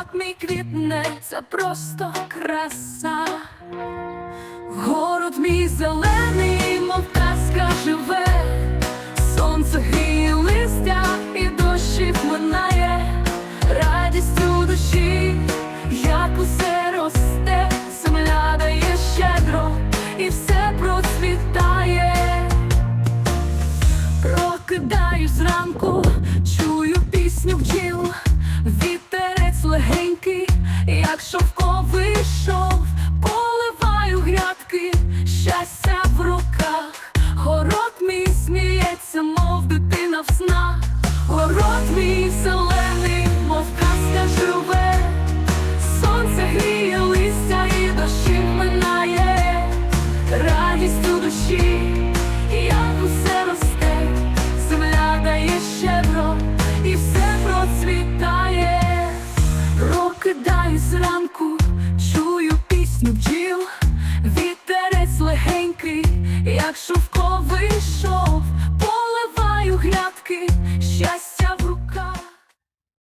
город мій квітне, це просто краса. Город мій зелений, мов казка живе, сонце гріє листя і дощик минає, радість у душі, як усе росте, земля дає щедро, і все процвітає. Прокидаюсь зранку, як шовковий шов, пісню бджіл, вітерець легенький, як шовковий шов, поливаю грядки, щастя.